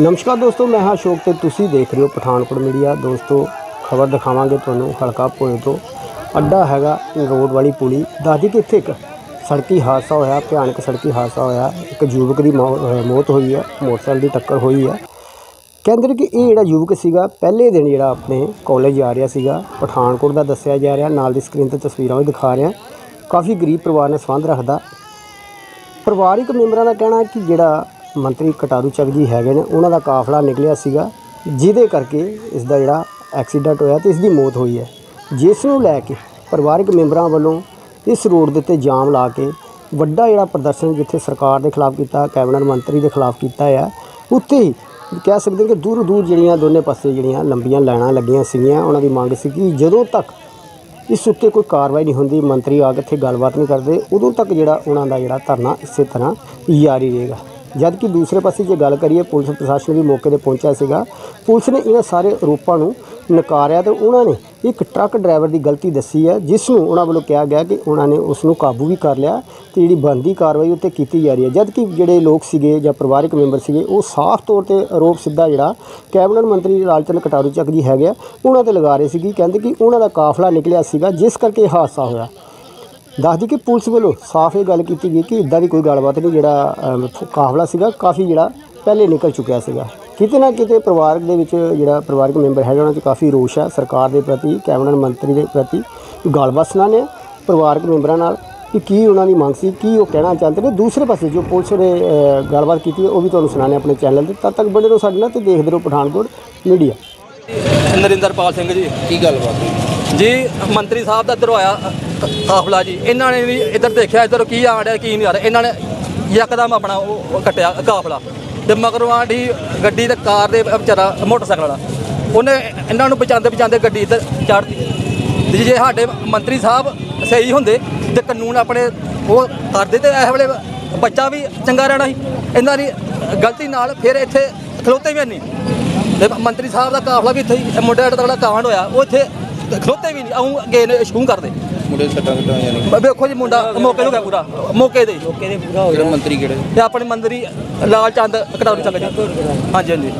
ਨਮਸਕਾਰ ਦੋਸਤੋ, ਮੈਂ ਹਾਂ ਅਸ਼ੋਕ ਤੇ ਤੁਸੀਂ ਦੇਖ ਰਹੇ ਹੋ ਪਠਾਨਕੋਟ ਮੀਡੀਆ। ਦੋਸਤੋ, ਖਬਰ ਦਿਖਾਵਾਂਗੇ ਤੁਹਾਨੂੰ ਹਲਕਾ ਭੋਏ ਤੋਂ। ਅੱਡਾ ਹੈਗਾ ਰੋਡ ਵਾਲੀ ਪੁਲੀ। ਦੱਸਦੀ ਕਿ ਇੱਥੇ ਇੱਕ ਸੜਕੀ ਹਾਦਸਾ ਹੋਇਆ, ਭਿਆਨਕ ਸੜਕੀ ਹਾਦਸਾ ਹੋਇਆ। ਇੱਕ ਯੁਵਕ ਦੀ ਮੌ- ਅਹ ਮੌਤ ਹੋਈ ਹੈ ਮੋਟਰਸਾਈਕਲ ਦੀ ਟੱਕਰ ਹੋਈ ਹੈ ਕਹਿੰਦੇ ਨੇ ਕਿ ਇਹ ਜਿਹੜਾ ਯੁਵਕ ਸੀਗਾ, ਪਹਿਲੇ ਦਿਨ ਜਿਹੜਾ ਆਪਣੇ ਕਾਲਜ ਜਾ ਰਿਹਾ ਸੀਗਾ। ਪਠਾਨਕੋਟ ਦਾ ਦੱਸਿਆ ਜਾ ਰਿਹਾ, ਨਾਲ ਦੀ ਸਕਰੀਨ ਤੇ ਤਸਵੀਰਾਂ ਵੀ ਦਿਖਾ ਰਿਹਾ। ਕਾਫੀ ਗਰੀਬ ਪਰਿਵਾਰ ਨਾਲ ਸੰਬੰਧ ਰੱਖਦਾ। ਪਰਿਵਾਰਿਕ ਮੈਂਬਰਾਂ ਦਾ ਕਹਿਣਾ ਹੈ ਕਿ ਜਿਹੜਾ ਮੰਤਰੀ ਕਟਾਰੂ ਚੱਕ ਜੀ ਹੈਗੇ ਨੇ, ਉਹਨਾਂ ਦਾ ਕਾਫਲਾ ਨਿਕਲਿਆ ਸੀਗਾ, ਜਿਹਦੇ ਕਰਕੇ ਇਸ ਦਾ ਜਿਹੜਾ ਐਕਸੀਡੈਂਟ ਹੋਇਆ ਤੇ ਇਸ ਦੀ ਮੌਤ ਹੋਈ ਹੈ। ਜਿਸ ਨੂੰ ਲੈ ਕੇ ਪਰਿਵਾਰਕ ਮੈਂਬਰਾਂ ਵੱਲੋਂ ਇਸ ਰੋਡ ਦੇ ਉੱਤੇ ਜਾਮ ਲਾ ਕੇ ਵੱਡਾ ਜਿਹੜਾ ਪ੍ਰਦਰਸ਼ਨ ਜਿੱਥੇ ਸਰਕਾਰ ਦੇ ਖਿਲਾਫ ਕੀਤਾ, ਕੈਬਨਿਟ ਮੰਤਰੀ ਦੇ ਖਿਲਾਫ ਕੀਤਾ ਹੈ ਉੱਥੇ ਹੀ ਕਹਿ ਸਕਦੇ ਕਿ ਦੂਰ ਦੂਰ ਜਿਹੜੀਆਂ ਦੋਨੇ ਪਾਸੇ ਜਿਹੜੀਆਂ ਲੰਬੀਆਂ ਲਾਈਨਾਂ ਲੱਗੀਆਂ ਸੀਗੀਆਂ, ਉਹਨਾਂ ਦੀ ਮੰਗ ਸੀ ਕਿ ਜਦੋਂ ਤੱਕ ਇਸ ਉੱਤੇ ਕੋਈ ਕਾਰਵਾਈ ਨਹੀਂ ਹੁੰਦੀ, ਮੰਤਰੀ ਆ ਕੇ ਇੱਥੇ ਗੱਲਬਾਤ ਨਹੀਂ ਕਰਦੇ, ਉਦੋਂ ਤੱਕ ਜਿਹੜਾ ਉਹਨਾਂ ਦਾ ਜਿਹੜਾ ਧਰਨਾ ਇਸੇ ਤਰ੍ਹਾਂ ਜਾਰੀ ਰਹੇਗਾ। ਜਦ ਕਿ ਦੂਸਰੇ ਪਾਸੇ ਜੇ ਗੱਲ ਕਰੀਏ, ਪੁਲਿਸ ਪ੍ਰਸ਼ਾਸਨ ਵੀ ਮੌਕੇ ਤੇ ਪਹੁੰਚਿਆ ਸੀਗਾ। ਪੁਲਿਸ ਨੇ ਇਹਨਾਂ ਸਾਰੇ ਆਰੋਪਾਂ ਨੂੰ ਨਕਾਰਿਆ ਤੇ ਉਹਨਾਂ ਨੇ ਇੱਕ ਟਰੱਕ ਡਰਾਈਵਰ ਦੀ ਗਲਤੀ ਦੱਸੀ ਹੈ, ਜਿਸ ਨੂੰ ਉਹਨਾਂ ਵੱਲੋਂ ਕਿਹਾ ਗਿਆ ਕਿ ਉਹਨਾਂ ਨੇ ਉਸ ਨੂੰ ਕਾਬੂ ਵੀ ਕਰ ਲਿਆ ਤੇ ਜਿਹੜੀ ਬੰਦੀ ਕਾਰਵਾਈ ਉੱਤੇ ਕੀਤੀ ਜਾ ਰਹੀ ਹੈ। ਜਦ ਕਿ ਜਿਹੜੇ ਲੋਕ ਸੀਗੇ ਜਾਂ ਪਰਿਵਾਰਕ ਮੈਂਬਰ ਸੀਗੇ, ਉਹ ਸਾਫ਼ ਤੌਰ ਤੇ ਆਰੋਪ ਸਿੱਧਾ ਜਿਹੜਾ ਕੈਬਨਿਟ ਮੰਤਰੀ ਲਾਲਚੰਦ ਕਟਾਰੂ ਚੱਕ ਜੀ ਹੈਗੇ ਆ, ਉਹਨਾਂ ਤੇ ਲਗਾ ਰਹੇ ਸੀਗੇ। ਕਹਿੰਦੇ ਕਿ ਉਹਨਾਂ ਦਾ ਕਾਫਲਾ ਨਿਕਲਿਆ ਸੀਗਾ, ਜਿਸ ਕਰਕੇ ਇਹ ਹਾਦਸਾ ਹੋਇਆ। ਦੱਸਦੀ ਕਿ ਪੁਲਿਸ ਵੱਲੋਂ ਸਾਫ਼ ਇਹ ਗੱਲ ਕੀਤੀ ਗਈ ਕਿ ਇਦਾਂ ਦੀ ਕੋਈ ਗੱਲਬਾਤ ਨਹੀਂ ਜਿਹੜਾ ਕਾਫਲਾ ਸੀਗਾ ਕਾਫੀ ਜਿਹੜਾ ਪਹਿਲੇ ਨਿਕਲ ਚੁੱਕਿਆ ਸੀਗਾ। ਕਿਤੇ ਨਾ ਕਿਤੇ ਪਰਿਵਾਰਕ ਦੇ ਵਿੱਚ ਜਿਹੜਾ ਪਰਿਵਾਰਕ ਮੈਂਬਰ ਹੈਗਾ ਉਹਨਾਂ 'ਚ ਕਾਫੀ ਰੋਸ਼ ਹੈ ਸਰਕਾਰ ਦੇ ਪ੍ਰਤੀ ਕੈਬਨਿਟ ਮੰਤਰੀ ਦੇ ਪ੍ਰਤੀ ਗੱਲਬਾਤ ਸੁਣਾਉਂਦੇ ਹਾਂ ਪਰਿਵਾਰਕ ਮੈਂਬਰਾਂ ਨਾਲ ਕਿ ਕੀ ਉਹਨਾਂ ਦੀ ਮੰਗ ਸੀ ਕੀ ਉਹ ਕਹਿਣਾ ਚਾਹੁੰਦੇ ਨੇ। ਦੂਸਰੇ ਪਾਸੇ ਜੋ ਪੁਲਿਸ ਨੇ ਅ, ਗੱਲਬਾਤ ਕੀਤੀ ਹੈ ਉਹ ਵੀ ਤੁਹਾਨੂੰ ਸੁਣਾਉਂਦੇ ਹਾਂ ਆਪਣੇ ਚੈਨਲ ਤੇ। ਤਦ ਤੱਕ ਬਣੇ ਰਹੋ ਸਾਡੇ ਨਾਲ ਤੇ ਦੇਖਦੇ ਰਹੋ ਪਠਾਨਕੋਟ ਮੀਡੀਆ। ਨਰਿੰਦਰਪਾਲ ਸਿੰਘ ਜੀ। ਕੀ ਗੱਲਬਾਤ ਹੋਈ? ਜੀ, ਮੰਤਰੀ ਸਾਹਿਬ ਦਾ ਇੱਧਰੋਂ ਆਇਆ ਕਾਫਲਾ ਜੀ। ਇਹਨਾਂ ਨੇ ਵੀ ਇੱਧਰ ਦੇਖਿਆ, ਇੱਧਰ ਕੀ ਆ ਰਿਹਾ, ਕੀ ਨਹੀਂ ਆ ਰਿਹਾ। ਇਹਨਾਂ ਨੇ ਯਕਦਮ ਆਪਣਾ ਉਹ ਕੱਟਿਆ, ਕਾਫਲਾ। ਤੇ ਮਗਰੋਂ ਆਂਢੀ ਗੱਡੀ ਤੇ ਕਾਰ ਦੇ ਵਿਚਾਰਾ ਮੋਟਰਸਾਈਕਲ ਵਾਲਾ। ਉਹਨੇ ਇਹਨਾਂ ਨੂੰ ਬਚਾਉਂਦੇ ਬਚਾਉਂਦੇ ਗੱਡੀ ਇੱਧਰ ਚੜ੍ਹਦੀ। ਜੇ ਸਾਡੇ ਮੰਤਰੀ ਸਾਹਿਬ ਸਹੀ ਹੁੰਦੇ ਤੇ ਕਾਨੂੰਨ ਆਪਣੇ ਉਹ ਕਰਦੇ ਤੇ ਇਸ ਵੇਲੇ ਬੱਚਾ ਵੀ ਚੰਗਾ ਰਹਿਣਾ ਸੀ। ਇਹਨਾਂ ਦੀ ਗਲਤੀ ਨਾਲ ਫਿਰ ਇੱਥੇ ਖਲੋਤੇ ਵੀ ਨਹੀਂ। ਤੇ ਮੰਤਰੀ ਸਾਹਿਬ ਦਾ ਕਾਫਲਾ ਵੀ ਇੱਥੇ ਹੀ, ਮੁੰਡੇ ਦਾ ਤਗੜਾ ਕਾਂਡ ਹੋਇਆ। ਉਹ ਇੱਥੇ ਖਲੋਤੇ ਵੀ ਨਹੀਂ ਆਉਂ ਗਏ ਨੇ ਸ਼ੂ ਕਰਦੇ ਮੁੰਡੇ ਸੱਟਾਂ ਕਿੱਦਾਂ ਹੋਈਆਂ ਨੇ ਬ- ਵੇਖੋ ਜੀ ਮੁੰਡਾ ਮੌਕੇ ਨੂੰ ਗਿਆ ਪੂਰਾ ਮੌਕੇ ਦੇ। ਮੌਕੇ ਦੇ ਪੂਰਾ ਕਿਹੜਾ ਮੰਤਰੀ ਕਿਹੜੇ? ਤੇ ਆਪਣੇ ਮੰਤਰੀ ਲਾਲ ਚੰਦ ਕਟਾਰੂ ਚੱਲ ਜੀ ਹਾਂਜੀ ਹਾਂਜੀ।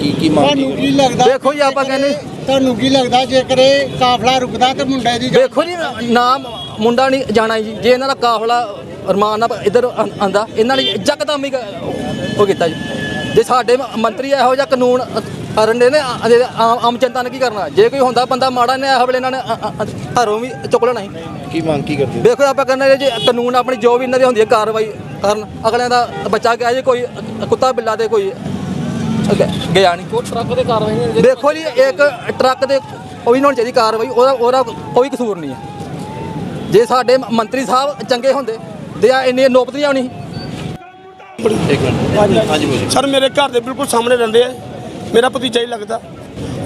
ਕੀ ਕੀ ਮੰਗ ਤੁਹਾਨੂੰ ਕੀ ਲੱਗਦਾ? ਦੇਖੋ ਜੀ ਆਪਾਂ ਕਹਿੰਦੇ ਤੁਹਾਨੂੰ ਕੀ ਲੱਗਦਾ ਜੇਕਰ ਇਹ ਕਾਫਲਾ ਰੁਕਦਾ ਤੇ ਮੁੰਡੇ ਦੀ ਵੇਖੋ ਜੀ ਨਾਮ ਮੁੰਡਾ ਨਹੀਂ ਜਾਣਾ ਜੀ। ਜੇ ਇਹਨਾਂ ਦਾ ਕਾਫਲਾ ਅਰਮਾਨ ਨਾਲ ਇੱਧਰ ਆਂਦਾ ਇਹਨਾਂ ਨੇ ਜਕਦਮ ਹੀ ਉਹ ਕੀਤਾ ਜੀ। ਜੇ ਸਾਡੇ ਮੰਤਰੀ ਇਹੋ ਜਿਹਾ ਕਾਨੂੰਨ ਕਰਨ ਦੇ ਨੇ ਆ- ਆਮ ਆਮ ਜਨਤਾ ਨੇ ਕੀ ਕਰਨਾ? ਜੇ ਕੋਈ ਹੁੰਦਾ ਬੰਦਾ ਮਾੜਾ ਨੇ ਇਹੋ ਵੇਲੇ ਇਹਨਾਂ ਨੇ ਅ- ਅ- ਅ- ਘਰੋਂ ਵੀ ਚੁੱਕ ਲੈਣਾ ਸੀ। ਕੀ ਮੰਗ ਕੀ ਕਰਦੇ ਵੇਖੋ ਆਪਾਂ ਕਹਿੰਦੇ ਜੇ ਕਾਨੂੰਨ ਆਪਣੀ ਜੋ ਵੀ ਇਹਨਾਂ ਦੀ ਹੁੰਦੀ ਹੈ ਕਾਰਵਾਈ ਕਰਨ ਅਗਲਿਆਂ ਦਾ ਬੱਚਾ ਗਿਆ ਜੇ ਕੋਈ ਕੁੱਤਾ ਬਿੱਲਾ ਦੇ ਕੋਈ ਗ- ਗਿਆ ਨਹੀਂ। ਟਰੱਕ ਦੇ ਕਾਰਵਾਈ ਨਹੀਂ ਦੇਖੋ ਜੀ ਇੱਕ ਟਰੱਕ ਦੇ ਉਹ ਵੀ ਹੋਣੀ ਚਾਹੀਦੀ ਕਾਰਵਾਈ ਉਹਦਾ ਉਹਦਾ ਕੋਈ ਕਸੂਰ ਨਹੀਂ ਹੈ। ਜੇ ਸਾਡੇ ਮ- ਮੰਤਰੀ ਸਾਹਿਬ ਚੰਗੇ ਹੁੰਦੇ ਤੇ ਆ ਇੰਨੀ ਨੌਬਤ ਨਹੀਂ ਆਉਣੀ। ਇੱਕ ਮਿੰਟ। ਹਾਂਜੀ ਬੋਲੋ। ਸਰ ਮੇਰੇ ਘਰ ਦੇ ਬਿਲਕੁਲ ਸਾਹਮਣੇ ਰਹਿੰਦੇ ਆ। ਮੇਰਾ ਭਤੀਜਾ ਹੀ ਲੱਗਦਾ।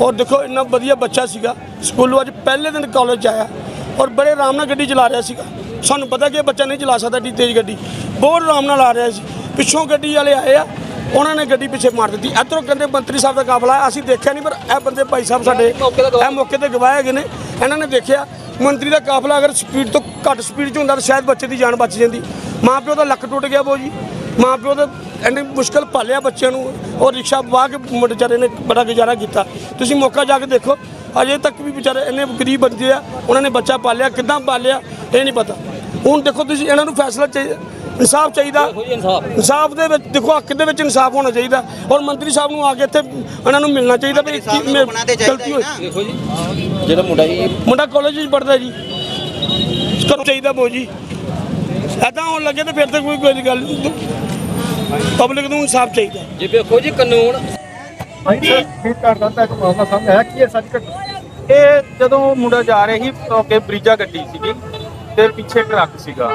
ਔਰ ਦੇਖੋ ਇੰਨਾ ਵਧੀਆ ਬੱਚਾ ਸੀਗਾ। ਸਕੂਲੋਂ ਅੱਜ ਪਹਿਲੇ ਦਿਨ ਕਾਲਜ ਆਇਆ। ਔਰ ਬੜੇ ਆਰਾਮ ਨਾਲ ਗੱਡੀ ਚਲਾ ਰਿਹਾ ਸੀਗਾ। ਸਾਨੂੰ ਪਤਾ ਕਿ ਇਹ ਬੱਚਾ ਨਹੀਂ ਚਲਾ ਸਕਦਾ ਏਡੀ ਤੇਜ਼ ਗੱਡੀ। ਬਹੁਤ ਆਰਾਮ ਨਾਲ ਆ ਰਿਹਾ ਸੀ। ਪਿੱਛੋਂ ਗੱਡੀ ਵਾਲੇ ਆਏ ਆ। ਉਹਨਾਂ ਨੇ ਗੱਡੀ ਪਿੱਛੇ ਮਾਰ ਦਿੱਤੀ। ਇੱਧਰੋਂ ਕਹਿੰਦੇ ਮੰਤਰੀ ਸਾਹਿਬ ਦਾ ਕਾਫਲਾ। ਅਸੀਂ ਦੇਖਿਆ ਨਹੀਂ ਪਰ ਇਹ ਬੰਦੇ ਭਾਈ ਸਾਹਿਬ ਸਾਡੇ ਇਹ ਮੌਕੇ ਤੇ ਗਵਾਹ ਹੈਗੇ ਨੇ। ਇਹਨਾਂ ਨੇ ਦੇਖਿਆ ਮੰਤਰੀ ਦਾ ਕਾਫਲਾ ਅਗਰ ਸਪੀਡ ਤੋਂ ਘੱਟ ਸਪੀਡ 'ਚ ਹੁੰਦਾ ਤਾਂ ਸ਼ਾਇਦ ਬੱਚੇ ਦੀ ਜਾਨ ਬਚ ਜਾਂਦੀ। ਮਾਂ ਪਿਓ ਦਾ ਲੱਕ ਟੁੱਟ ਗਿਆ ਬੋ ਜੀ। ਮਾਂ ਪਿਓ ਦਾ ਇੰਨੀ ਮੁਸ਼ਕਲ ਪਾਲਿਆ ਬੱਚਿਆਂ ਨੂੰ ਔਰ ਰਿਕਸ਼ਾ ਵਾਹ ਕੇ ਵਿਚਾਰੇ ਨੇ ਬੜਾ ਗੁਜ਼ਾਰਾ ਕੀਤਾ। ਤੁਸੀਂ ਮੌਕਾ ਜਾ ਕੇ ਦੇਖੋ ਅਜੇ ਤੱਕ ਵੀ ਵਿਚਾਰੇ ਇੰਨੇ ਗਰੀਬ ਬੰਦੇ ਆ ਉਹਨਾਂ ਨੇ ਬੱਚਾ ਪਾਲਿਆ ਕਿੱਦਾਂ ਪਾਲਿਆ ਇਹ ਨਹੀਂ ਪਤਾ। ਹੁਣ ਦੇਖੋ ਤੁਸੀਂ ਇਹਨਾਂ ਨੂੰ ਫੈਸਲਾ ਚਾਹੀਦਾ ਇਨਸਾਫ ਚਾਹੀਦਾ। ਇਨਸਾਫ। ਇਨਸਾਫ ਦੇ ਵਿੱਚ ਦੇਖੋ ਹੱਕ ਦੇ ਵਿੱਚ ਇਨਸਾਫ ਹੋਣਾ ਚਾਹੀਦਾ। ਔਰ ਮੰਤਰੀ ਸਾਹਿਬ ਨੂੰ ਆ ਕੇ ਇੱਥੇ ਉਹਨਾਂ ਨੂੰ ਮਿਲਣਾ ਚਾਹੀਦਾ ਵੀ ਗਲਤੀ ਹੋਈ। ਦੇਖੋ ਜੀ ਜਿਹੜਾ ਮੁੰਡਾ ਸੀ ਮੁੰਡਾ ਕਾਲਜ ਵਿੱਚ ਪੜਦਾ ਜੀ। ਕਰੋ ਚਾਹੀਦਾ ਬੋ ਜੀ। ਐਦਾਂ ਹੋਣ ਲੱਗੇ ਤੇ ਫਿਰ ਤੇ ਕੋਈ ਕੋਈ ਗੱਲ ਪਬਲਿਕ ਨੂੰ ਇਨਸਾਫ ਚਾਹੀਦਾ। ਜੇ ਵੇਖੋ ਜੀ ਕਾਨੂੰਨ ਅਸੀਂ ਸਰ ਫੀਡ ਕਰਦਾ ਤਾਂ ਇੱਕ ਮਾਮਲਾ ਸਾਹਮਣੇ ਆਇਆ ਕਿ ਇਹ ਸੱਚ ਘਟਨਾ? ਇਹ ਜਦੋਂ ਮੁੰਡਾ ਜਾ ਰਿਹਾ ਸੀ ਅੱਗੇ ਬਰੀਜਾ ਗੱਡੀ ਸੀਗੀ ਤੇ ਪਿੱਛੇ ਟਰੱਕ ਸੀਗਾ।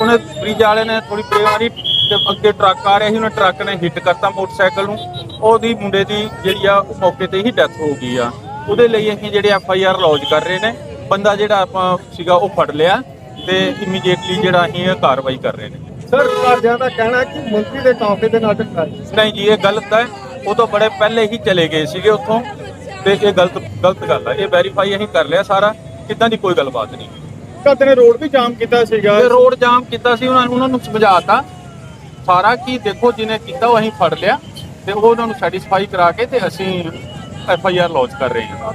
ਉਹਨੇ ਬਰੀਜਾ ਵਾਲੇ ਨੇ ਥੋੜੀ ਬੇਵਾਰੀ ਤੇ ਅੱਗੇ ਟਰੱਕ ਆ ਰਿਹਾ ਸੀ ਉਹਨੇ ਟਰੱਕ ਨੇ ਹਿੱਟ ਕਰਤਾ ਮੋਟਰਸਾਈਕਲ ਨੂੰ। ਉਹਦੀ ਮੁੰਡੇ ਦੀ ਜਿਹੜੀ ਆ ਉਹ ਮੌਕੇ ਤੇ ਹੀ ਡੈਥ ਹੋ ਗਈ ਆ। ਉਹਦੇ ਲਈ ਅਸੀਂ ਜਿਹੜੇ ਐਫ ਆਈ ਆਰ ਲੌਜ ਕਰ ਰਹੇ ਨੇ ਬੰਦਾ ਜਿਹੜਾ ਆਪਾਂ ਸੀਗਾ ਉਹ ਫੜ ਲਿਆ ਤੇ ਇਮੀਡੀਏਟਲੀ ਜਿਹੜਾ ਅਸੀਂ ਇਹ ਕਾਰਵਾਈ ਕਰ ਰਹੇ ਨੇ। ਸਰ ਘਰਦਿਆਂ ਦਾ ਕਹਿਣਾ ਕਿ ਮੰਤਰੀ ਦੇ ਕਾਫਲੇ ਦੇ ਨਾਲ ਟਕਰਾਈ ਨਹੀਂ ਜੀ ਇਹ ਗਲਤ ਹੈ। ਉਹ ਤੋਂ ਬੜੇ ਪਹਿਲੇ ਹੀ ਚਲੇ ਗਏ ਸੀਗੇ ਉੱਥੋਂ ਤੇ ਇਹ ਗਲਤ ਗਲਤ ਗੱਲ ਹੈ। ਇਹ ਵੈਰੀਫਾਈ ਅਸੀਂ ਕਰ ਲਿਆ ਸਾਰਾ। ਕਿਦਾਂ ਦੀ ਕੋਈ ਗੱਲਬਾਤ ਨਹੀਂ। ਕਦ ਨੇ ਰੋਡ ਵੀ ਜਾਮ ਕੀਤਾ ਸੀਗਾ। ਤੇ ਰੋਡ ਜਾਮ ਕੀਤਾ ਸੀ ਉਹਨਾਂ ਨੂੰ ਉਹਨਾਂ ਨੂੰ ਸਮਝਾਤਾ। ਸਾਰਾ ਕੀ ਦੇਖੋ ਜਿਹਨੇ ਕੀਤਾ ਉਹ ਅਸੀਂ ਫੜ ਲਿਆ ਤੇ ਉਹ ਉਹਨਾਂ ਨੂੰ ਸੈਟੀਸਫਾਈ ਕਰਾ ਕੇ ਤੇ ਅਸੀਂ ਐਫ ਆਈ ਆਰ ਲੌਂਚ ਕਰ ਰਹੇ ਹਾਂ।